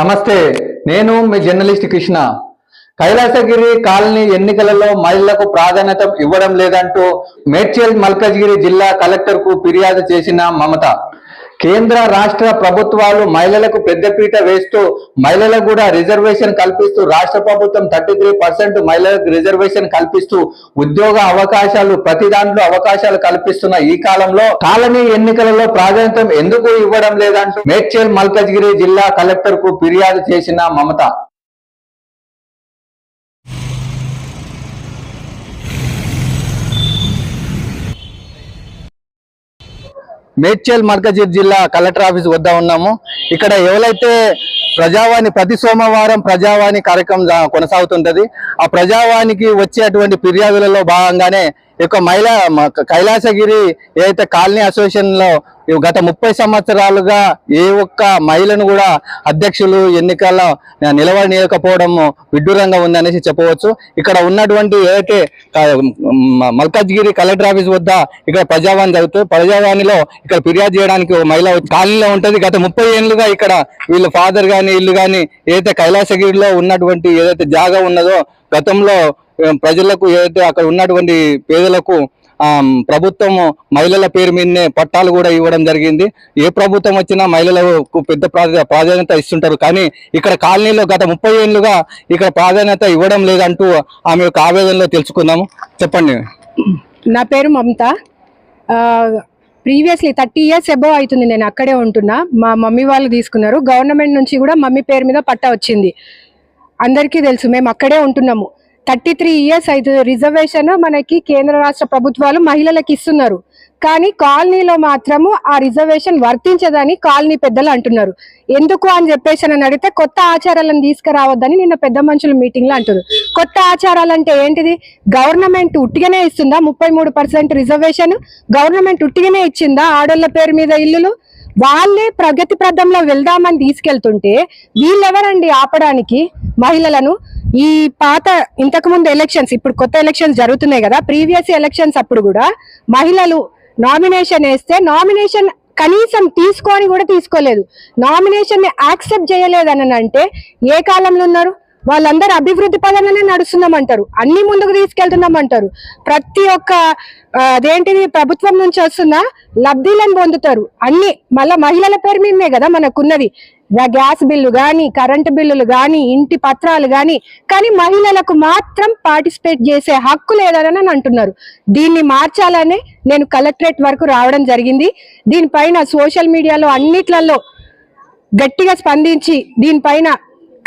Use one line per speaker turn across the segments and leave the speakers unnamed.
నమస్తే నేను మీ జర్నలిస్ట్ కృష్ణ. కైలాసగిరి కాలనీ ఎన్నికలలో మహిళలకు ప్రాధాన్యత ఇవ్వడం లేదంటూ మేడ్చల్ మల్కజ్గిరి జిల్లా కలెక్టర్కు ఫిర్యాదు చేసిన మమత. కేంద్ర రాష్ట్ర ప్రభుత్వాలు మహిళలకు పెద్దపీట వేస్తూ మహిళలకు కూడా రిజర్వేషన్ కల్పిస్తూ రాష్ట్ర ప్రభుత్వం థర్టీ త్రీ పర్సెంట్ మహిళలకు రిజర్వేషన్ కల్పిస్తూ ఉద్యోగ అవకాశాలు ప్రతి దాంట్లో అవకాశాలు కల్పిస్తున్న ఈ కాలంలో కాలనీ ఎన్నికలలో ప్రాధాన్యత ఎందుకు ఇవ్వడం లేదంటూ మేడ్చల్ మల్కజ్గిరి జిల్లా కలెక్టర్కు ఫిర్యాదు చేసిన మమత. మేడ్చల్ మర్కజీర్ జిల్లా కలెక్టర్ ఆఫీస్ వద్ద ఉన్నాము. ఇక్కడ ఎవరైతే ప్రజావాణి ప్రతి సోమవారం ప్రజావాణి కార్యక్రమం కొనసాగుతుంటది ఆ ప్రజావాణికి వచ్చేటువంటి ఫిర్యాదులలో భాగంగానే యొక్క మహిళా కైలాసగిరి ఏదైతే కాలనీ అసోసియేషన్లో గత ముప్పై సంవత్సరాలుగా ఏ ఒక్క మహిళను కూడా అధ్యక్షులు ఎన్నికల్లో నిలవనీయకపోవడం విడ్డూరంగా ఉందనేసి చెప్పవచ్చు. ఇక్కడ ఉన్నటువంటి ఏదైతే క- మల్కాజ్గిరి కలెక్టర్ ఆఫీస్ వద్ద ఇక్కడ ప్రజావాణి జరుగుతుంది ప్రజావాణిలో ఇక్కడ ఫిర్యాదు చేయడానికి మహిళ కాలనీలో ఉంటుంది. గత ముప్పై ఏళ్ళుగా ఇక్కడ వీళ్ళ ఫాదర్ కానీ ఇల్లు కానీ ఏదైతే కైలాసగిరిలో ఉన్నటువంటి ఏదైతే జాగా ఉన్నదో గతంలో ప్రజలకు ఏదైతే అక్కడ ఉన్నటువంటి పేదలకు ప్రభుత్వం మహిళల పేరు మీదనే పట్టాలు కూడా ఇవ్వడం జరిగింది. ఏ ప్రభుత్వం వచ్చినా మహిళలకు పెద్ద ప్రాధాన్యత ఇస్తుంటారు. కానీ ఇక్కడ కాలనీలో గత ముప్పై ఏళ్ళుగా ఇక్కడ ప్రాధాన్యత ఇవ్వడం లేదంటూ ఆమె యొక్క ఆవేదనలో తెలుసుకుందాము. చెప్పండి.
నా పేరు Mamata. Previously thirty years above అవుతుంది నేను అక్కడే ఉంటున్నా. మా మమ్మీ వాళ్ళు తీసుకున్నారు. గవర్నమెంట్ నుంచి కూడా మమ్మీ పేరు మీద పట్టా వచ్చింది. అందరికీ తెలుసు మేము అక్కడే ఉంటున్నాము. థర్టీ త్రీ ఇయర్స్ అయితే రిజర్వేషన్ మనకి కేంద్ర రాష్ట్ర ప్రభుత్వాలు మహిళలకు ఇస్తున్నారు. కానీ కాలనీలో మాత్రము ఆ రిజర్వేషన్ వర్తించదని కాలనీ పెద్దలు అంటున్నారు. ఎందుకు అని చెప్పేసి అని అడిగితే కొత్త ఆచారాలను తీసుకురావద్దని నిన్న పెద్ద మనుషుల మీటింగ్లో కొత్త ఆచారాలు అంటే ఏంటిది? గవర్నమెంట్ ఉట్టిగానే ఇస్తుందా? ముప్పై మూడు పర్సెంట్ రిజర్వేషన్ గవర్నమెంట్ ఉట్టిగానే ఇచ్చిందా? ఆడోళ్ళ పేరు మీద ఇల్లులు? వాళ్ళే ప్రగతి ప్రదంలో వెళ్దామని తీసుకెళ్తుంటే వీళ్ళెవరండి ఆపడానికి మహిళలను? ఈ పాత ఇంతకు ముందు ఎలక్షన్స్ ఇప్పుడు కొత్త ఎలక్షన్స్ జరుగుతున్నాయి కదా ప్రీవియస్ ఎలక్షన్స్ అప్పుడు కూడా మహిళలు నామినేషన్ వేస్తే నామినేషన్ కనీసం తీసుకొని కూడా తీసుకోలేదు. నామినేషన్ని యాక్సెప్ట్ చేయలేదని అంటే ఏ కాలంలో ఉన్నారు? వాళ్ళందరూ అభివృద్ధి పదంలోనే నడుస్తున్నామంటారు. అన్ని ముందుకు తీసుకెళ్తున్నామంటారు. ప్రతి ఒక్క అదేంటిది ప్రభుత్వం నుంచి వస్తున్న లబ్ధిలను పొందుతారు. అన్ని మళ్ళా మహిళల పేరు మీదనే కదా మనకున్నది. గ్యాస్ బిల్లు కానీ కరెంటు బిల్లులు కానీ ఇంటి పత్రాలు కానీ కానీ మహిళలకు మాత్రం పార్టిసిపేట్ చేసే హక్కు లేదని అంటున్నారు. దీన్ని మార్చాలనే నేను కలెక్టరేట్ వరకు రావడం జరిగింది. దీనిపైన సోషల్ మీడియాలో అన్నిట్లలో గట్టిగా స్పందించి దీనిపైన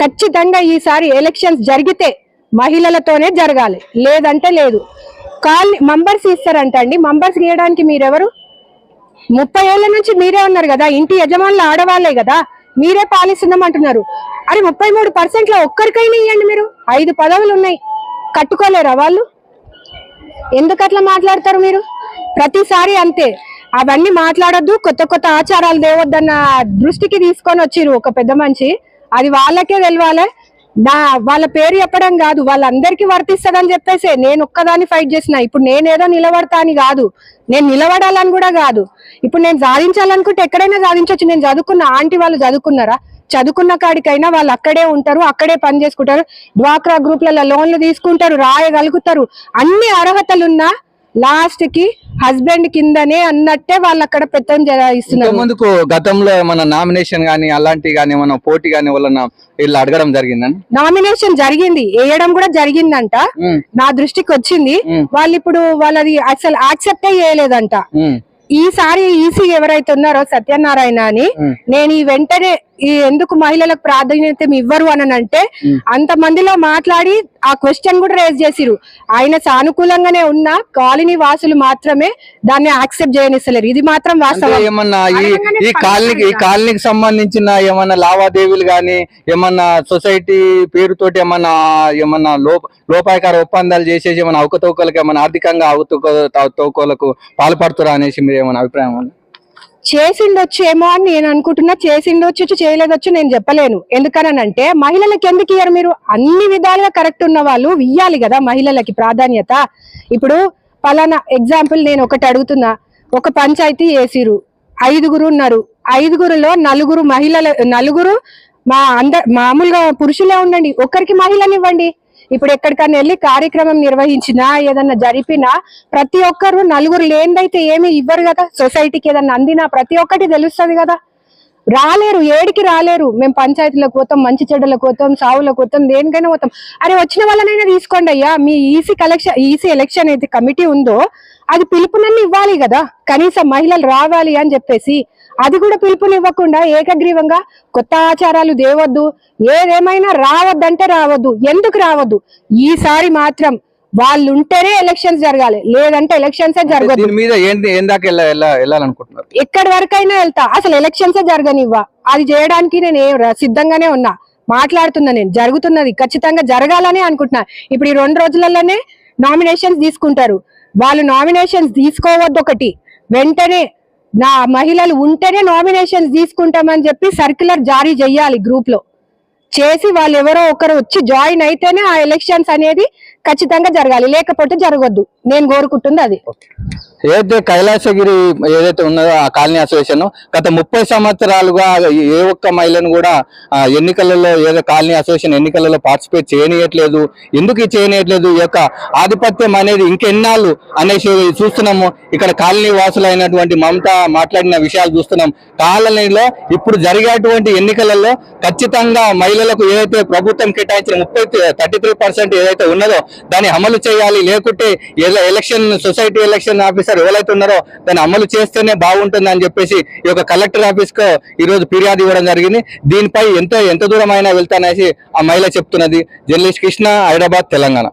ఖచ్చితంగా ఈసారి ఎలక్షన్స్ జరిగితే మహిళలతోనే జరగాలి. లేదంటే లేదు. కాల్ మెంబర్స్ ఇస్తారంట అండి. మెంబర్స్ గీయడానికి మీరెవరు? ముప్పై ఏళ్ళ నుంచి మీరే ఉన్నారు కదా. ఇంటి యజమానులు ఆడవాళ్ళే కదా. మీరే పాలిస్తున్నాం అంటున్నారు అరే ముప్పై మూడు పర్సెంట్లో ఒక్కరికైనా ఇవ్వండి మీరు. ఐదు పదవులు ఉన్నాయి. కట్టుకోలేరా వాళ్ళు? ఎందుకు అట్లా మాట్లాడతారు మీరు? ప్రతిసారి అంతే. అవన్నీ మాట్లాడొద్దు. కొత్త కొత్త ఆచారాలు దేవద్దన్న దృష్టికి తీసుకొని వచ్చిరు ఒక పెద్ద మనిషి. అది వాళ్ళకే తెలవాలి. నా వాళ్ళ పేరు చెప్పడం కాదు వాళ్ళందరికీ వర్తిస్తుందని చెప్పేసి నేను ఒక్కదాన్ని ఫైట్ చేసిన. ఇప్పుడు నేనేదో నిలబడతా అని కాదు. నేను నిలబడాలని కూడా కాదు. ఇప్పుడు నేను సాధించాలనుకుంటే ఎక్కడైనా సాధించవచ్చు నేను చదువుకున్న ఆంటీ వాళ్ళు చదువుకున్నారా? చదువుకున్న కాడికైనా వాళ్ళు అక్కడే ఉంటారు అక్కడే పని చేసుకుంటారు. డ్వాక్రా గ్రూప్లలో లోన్లు తీసుకుంటారు రాయగలుగుతారు. అన్ని అర్హతలున్నా లాస్ట్కి హస్బెండ్ కిందనే అన్నట్టే వాళ్ళు అక్కడ పెత్తం ఇస్తున్నారు
ముందుకు గతంలో ఏమన్నా నామినేషన్ గానీ అలాంటి గానీ ఏమన్నా పోటీ గానీ వలన వీళ్ళు అడగడం జరిగిందని
నామినేషన్ జరిగింది. వేయడం కూడా జరిగిందంట. నా దృష్టికి వచ్చింది. వాళ్ళు ఇప్పుడు వాళ్ళది అసలు యాక్సెప్టే చేయలేదంట. ఈసారి ఈసీ ఎవరైతే ఉన్నారో సత్యనారాయణ అని. నేను ఈ వెంటనే ఈ ఎందుకు మహిళలకు ప్రాధాన్యత ఇవ్వరు అని అంటే. అంత మందిలో మాట్లాడి ఆ క్వశ్చన్ కూడా రేజ్ చేసిరు ఆయన సానుకూలంగానే ఉన్న కాలనీ వాసులు మాత్రమే దాన్ని యాక్సెప్ట్ చేయనిస్తలేరు ఇది మాత్రం వాస్తవం
ఏమన్నా ఈ కాలనీకి ఈ. కాలనీకి సంబంధించిన ఏమన్నా లావాదేవీలు గానీ ఏమన్నా సొసైటీ పేరుతోటి ఏమన్నా ఏమన్నా లోప లోపాయకార ఒప్పందాలు చేసేసి ఏమన్నా అవకతవకలకు ఏమన్నా ఆర్థికంగా అవకతవకలకు పాల్పడుతురా అనేసి మీరు ఏమన్నా అభిప్రాయం
చేసిండొచ్చేమో అని నేను అనుకుంటున్నా. చేసిండొచ్చు చేయలేదొచ్చు నేను చెప్పలేను. ఎందుకనంటే మహిళలకు ఎందుకు ఇయ్యరు మీరు? అన్ని విధాలుగా కరెక్ట్ ఉన్న వాళ్ళు ఇయ్యాలి కదా మహిళలకి ప్రాధాన్యత. ఇప్పుడు పలానా ఎగ్జాంపుల్ నేను ఒకటి అడుగుతున్నా. ఒక పంచాయతీ వేసిరు ఐదుగురు ఉన్నారు. ఐదుగురులో నలుగురు మహిళల నలుగురు మా అంద మామూలుగా పురుషులే ఉండండి. ఒకరికి మహిళనివ్వండి. ఇప్పుడు ఎక్కడికన్నా వెళ్ళి కార్యక్రమం నిర్వహించినా ఏదన్నా జరిపినా ప్రతి ఒక్కరు నలుగురు లేనిదైతే ఏమి ఇవ్వరు కదా. సొసైటీకి ఏదన్నా అందినా ప్రతి ఒక్కటి తెలుస్తుంది కదా. రాలేరు ఏడికి రాలేరు. మేము పంచాయతీలకు పోతాం మంచి చెడ్డలకు పోతాం సావులకు పోతాం దేనికైనా పోతాం. అరే వచ్చిన వాళ్ళనైనా తీసుకోండి అయ్యా. మీ ఈసీ కలెక్షన్ ఈసీ ఎలక్షన్ అయితే కమిటీ ఉందో అది పిలుపునన్ని ఇవ్వాలి కదా. కనీసం మహిళలు రావాలి అని చెప్పేసి అది కూడా పిలుపునివ్వకుండా ఏకగ్రీవంగా కొత్త ఆచారాలు దేవద్దు ఏదేమైనా రావద్దంటే రావద్దు. ఎందుకు రావద్దు? ఈసారి మాత్రం వాళ్ళు ఉంటేనే ఎలక్షన్స్ జరగాలి. లేదంటే ఎలక్షన్స్ జరగదు.
మీద
ఎక్కడి వరకైనా వెళ్తా. అసలు ఎలక్షన్స్ జరగనివ్వా. అది చేయడానికి నేను సిద్ధంగానే ఉన్నా. మాట్లాడుతున్నా నేను. జరుగుతున్నది ఖచ్చితంగా జరగాలని అనుకుంటున్నా. ఇప్పుడు ఈ రెండు రోజులలోనే నామినేషన్స్ తీసుకుంటారు. వాళ్ళు నామినేషన్స్ తీసుకోవద్దు ఒకటి వెంటనే నా మహిళలు ఉంటేనే నామినేషన్స్ తీసుకుంటామని చెప్పి సర్క్యులర్ జారీ చేయాలి గ్రూప్లో. చేసి వాళ్ళు ఎవరో ఒకరు వచ్చి జాయిన్ అయితేనే ఆ ఎలక్షన్స్ అనేది ఖచ్చితంగా జరగాలి. లేకపోతే జరగొద్దు. నేను కోరుకుంటుంది అది.
ఏదైతే కైలాసగిరి ఏదైతే ఉన్నదో ఆ కాలనీ అసోసియేషన్ గత ముప్పై సంవత్సరాలుగా ఏ ఒక్క మహిళను కూడా ఎన్నికలలో ఏదో కాలనీ అసోసియేషన్ ఎన్నికలలో పార్టిసిపేట్ చేయనియట్లేదు. ఎందుకు చేయనియట్లేదు? ఈ యొక్క ఆధిపత్యం అనేది ఇంకెన్నాళ్ళు అనేసి చూస్తున్నాము. ఇక్కడ కాలనీ వాసులైనటువంటి మమత మాట్లాడిన విషయాలు చూస్తున్నాం. కాలనీలో ఇప్పుడు జరిగేటువంటి ఎన్నికలలో ఖచ్చితంగా మహిళలకు ఏదైతే ప్రభుత్వం కేటాయించిన ముప్పై థర్టీ త్రీ పర్సెంట్ ఏదైతే ఉన్నదో దాన్ని అమలు చేయాలి. లేకుంటే ఎలక్షన్ సొసైటీ ఎలక్షన్ ఆఫీసర్ ఎవరైతే ఉన్నారో దాన్ని అమలు చేస్తేనే బాగుంటుంది అని చెప్పేసి ఈ యొక్క కలెక్టర్ ఆఫీస్కు ఈరోజు ఈ రోజు ఫిర్యాదు ఇవ్వడం జరిగింది. దీనిపై ఎంత ఎంత దూరం అయినా వెళ్తానేసి ఆ మహిళ చెప్తున్నది. జర్నలిస్ట్ కృష్ణ హైదరాబాద్ తెలంగాణ.